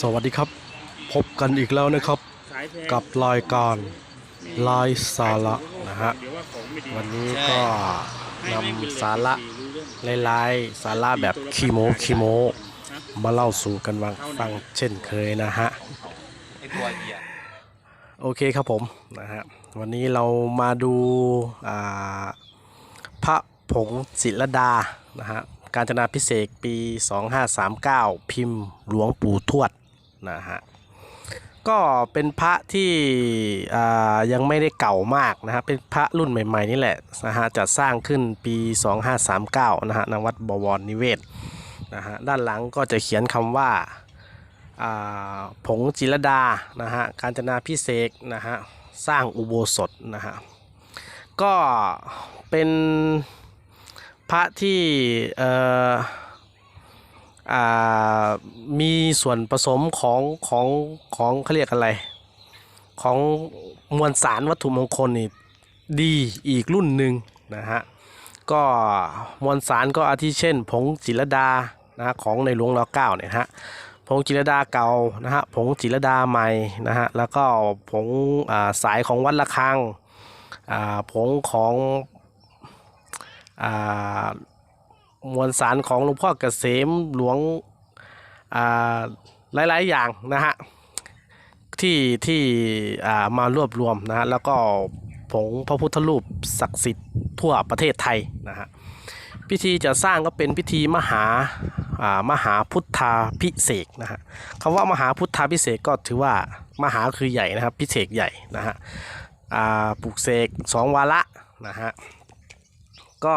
สวัสดีครับ พบกันอีกแล้วนะครับ กับรายการลายสาระนะฮะวันนี้ก็นำสาระลายๆสาระแบบคีโมคีโม มาเล่าสู่กันฟังฟังเช่นเคยนะฮะโอเคครับผมนะฮะวันนี้เรามาดูพระผงศิลดานะฮะการจนาพิเศษปี 2539 พิมพ์หลวงปู่ทวด นะฮะก็เป็นพระที่อ่ายังไม่ได้เก่ามากนะฮะเป็นพระรุ่นใหม่ๆนี่แหละนะฮะจัดสร้างขึ้นปี 2539นะฮะณวัดบวรนิเวศนะฮะด้านหลังก็จะเขียนคำว่าอ่าผงจิรดานะฮะการจนาพิเศษนะฮะสร้างอุโบสถนะฮะก็เป็นพระที่เอ่ออ่า มีส่วนผสมของของของเขาเรียกอะไร ของมวลสารวัตถุมงคลนี่ดีอีกรุ่นหนึ่งนะฮะก็มวลสารก็อาทิเช่น ผงจิรดานะะของในหลวงรอเก้าเนี่ยฮะผงจิรดาเก่านะฮะผงจิรดาใหม่นะฮะแล้วก็ผงาสายของวัดระฆังผงของอ มวลสารของหลวงพ่อเกษมหลวงอ่าหลาย ๆ อย่างนะฮะที่ที่อ่ามารวบรวมนะฮะแล้วก็ผงพระพุทธรูปศักดิ์สิทธิ์ทั่วประเทศไทยนะฮะพิธีจะสร้างก็เป็นพิธีมหาอ่ามหาพุทธาพิเศษนะฮะคำว่ามหาพุทธาพิเศษกก็ถือว่ามหาคือใหญ่นะครับพิเศษใหญ่นะฮะอ่าปลูกเสกสองวาระนะฮะก็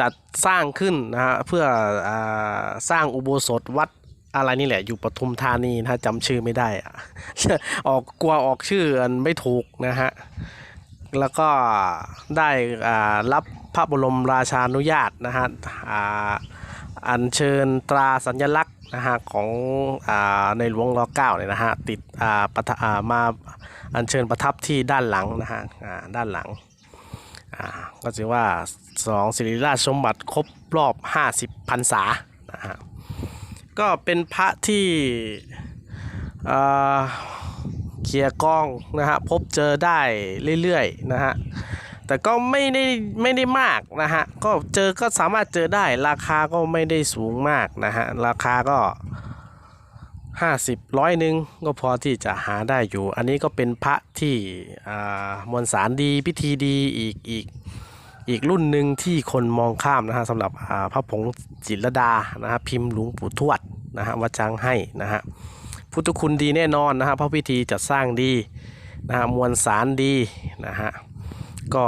จัดสร้างขึ้นนะฮะเพื่ออสร้างอุโบสถวัดอะไรนี่แหละอยู่ปทุมธานีนะฮะจำชื่อไม่ได้อะออกกลัวออกชื่ออันไม่ถูกนะฮะแล้วก็ได้รับพระบรมราชานุญาตนะฮะอัญเชิญตราสัญลักษณ์นะฮะของอในหลวงรอเก้าเนี่ยนะฮะติดประมาอัญเชิญประทับที่ด้านหลังนะฮะด้านหลัง อ่าก็ถือว่าสองศิริราชสมบัติครบรอบ 50พรรษานะฮะก็เป็นพระที่เคลียร์กล้องนะฮะพบเจอได้เรื่อยๆนะฮะแต่ก็ไม่ได้ไม่ได้มากนะฮะก็เจอก็สามารถเจอได้ราคาก็ไม่ได้สูงมากนะฮะราคาก็ 50ร้อยหนึ่งก็พอที่จะหาได้อยู่ อันนี้ก็เป็นพระที่มวลสารดีพิธีดีอีกอีกอีกรุ่นหนึ่งที่คนมองข้ามนะฮะสำหรับพระผงจิตรดานะฮะพิมพ์หลวงปู่ทวดนะฮะวัดจางให้นะฮะพุทธคุณดีแน่นอนนะฮะเพราะพิธีจัดสร้างดีนะฮะมวลสารดีนะฮะ ก็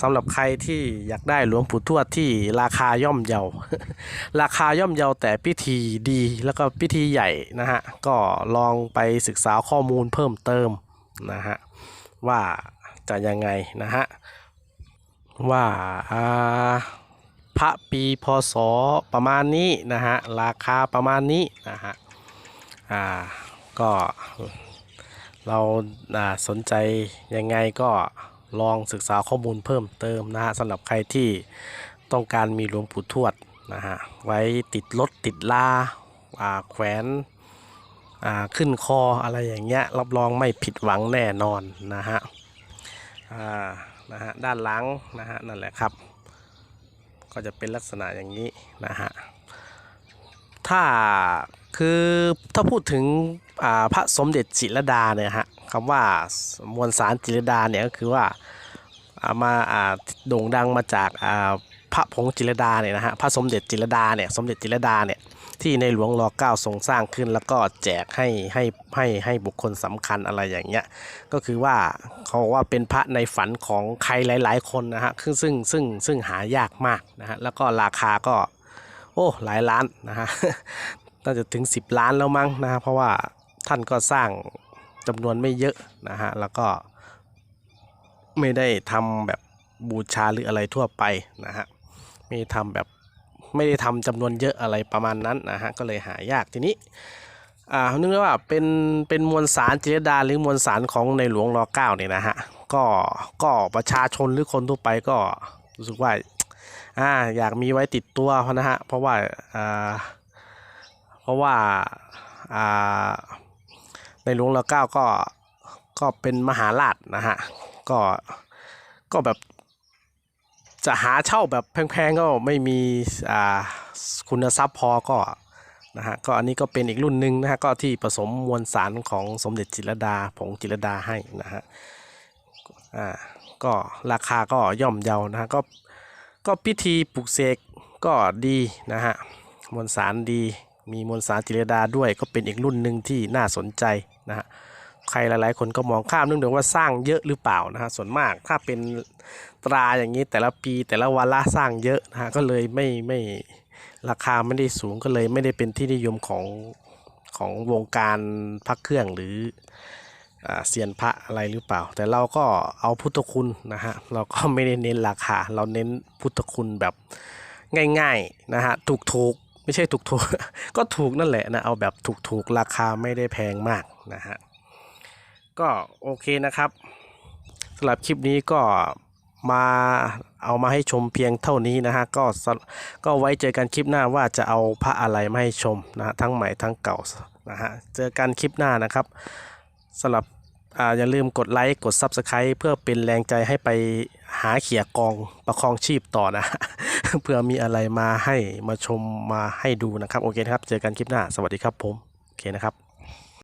สำหรับใครที่อยากได้หลวงปู่ทวดที่ราคาย่อมเยา ราคาย่อมเยาแต่พิธีดีแล้วก็พิธีใหญ่นะฮะ ก็ลองไปศึกษาข้อมูลเพิ่มเติมนะฮะ ว่าจะยังไงนะฮะ ว่าอ่าพระปีพศประมาณนี้นะฮะ ราคาประมาณนี้นะฮะ อ่า ก็เราสนใจยังไงก็ ลองศึกษาข้อมูลเพิ่มเติมนะฮะสำหรับใครที่ต้องการมีหลวงปู่ทวดนะฮะไว้ติดรถติดลาาแขวนขึ้นคออะไรอย่างเงี้ยรับรองไม่ผิดหวังแน่นอนนะฮะนะฮะด้านหลังนะฮะนั่นแหละครับ ก็จะเป็นลักษณะอย่างนี้นะฮะถ้าคือถ้าพูดถึงพระสมเด็จจิรดาเนี่ยฮะ คำว่ามวลสารจิรดาเนี่ยก็คือว่าอามาอ่าโด่งดังมาจากอ่าพระผงจิรดาเนี่ยนะฮะพระสมเด็จจิรดาเนี่ยสมเด็จจิรดาเนี่ยที่ในหลวงรอเก้าทรงสร้างขึ้น แล้วก็แจกให้ให้ให้ให้บุคคลสำคัญอะไรอย่างเงี้ยก็คือว่าเขาว่าเป็นพระในฝันของใครหลาย ๆ คนนะฮะคือซึ่งซึ่งซึ่งหายากมากนะฮะแล้วก็ราคาก็ โอ้หลายล้านนะฮะน่าจะถึง 10 ล้านแล้วมั้งนะฮะเพราะว่าท่านก็สร้าง จำนวนไม่เยอะนะฮะแล้วก็ไม่ได้ทำแบบบูชาหรืออะไรทั่วไปนะฮะไม่ได้ทำแบบไม่ได้ทำจำนวนเยอะอะไรประมาณนั้นนะฮะก็เลยหายากทีนี้อ่านึกว่าเป็นเป็นมวลสารจิรดาหรือมวลสารของในหลวงรอเก้าเนี่ยนะฮะก็ก็ประชาชนหรือคนทั่วไปก็รู้สึกว่าอ่าอยากมีไว้ติดตัวนะฮะเพราะว่าอ่าเพราะว่าอ่า หลวงรัชก้าก็ก็เป็นมหาราชนะฮะก็ก็แบบจะหาเช่าแบบแพงๆก็ไม่มีอ่าคุณทรัพย์พอก็นะฮะก็อันนี้ก็เป็นอีกรุ่นหนึ่งนะฮะก็ที่ผสมมวลสารของสมเด็จจิรดาผงจิรดาให้นะฮะอ่าก็ราคาก็ย่อมเยานะฮะก็ก็พิธีปลุกเสกก็ดีนะฮะมวลสารดี มีมวลสารจิรดาด้วยก็เป็นอีกรุ่นหนึ่งที่น่าสนใจนะฮะใครหลาย ๆ คนก็มองข้ามเรื่องเดียวว่าสร้างเยอะหรือเปล่านะฮะส่วนมากถ้าเป็นตราอย่างนี้แต่ละปีแต่ละวันละสร้างเยอะนะฮะก็เลยไม่ไม่ราคาไม่ได้สูงก็เลยไม่ได้เป็นที่นิยมของของวงการพระเครื่องหรืออเซียนพระอะไรหรือเปล่า แต่เราก็เอาพุทธคุณนะฮะเราก็ไม่ได้เน้นราคา เราเน้นพุทธคุณแบบง่ายๆนะฮะถูกๆ ไม่ใช่ถูกๆก็ถูกนั่นแหละนะเอาแบบถูกๆราคาไม่ได้แพงมากนะฮะก็โอเคนะครับสำหรับคลิปนี้ก็มาเอามาให้ชมเพียงเท่านี้นะฮะก็ก็ไว้เจอกันคลิปหน้าว่าจะเอาพระอะไรมาให้ชมนะฮะทั้งใหม่ทั้งเก่านะฮะเจอกันคลิปหน้านะครับสำหรับ อย่าลืมกดไลค์กด Subscribe เพื่อเป็นแรงใจให้ไปหาเขียกองประคองชีพต่อนะ เพื่อมีอะไรมาให้มาชมมาให้ดูนะครับ โอเคนะครับ เจอกันคลิปหน้า สวัสดีครับผม โอเคนะครับ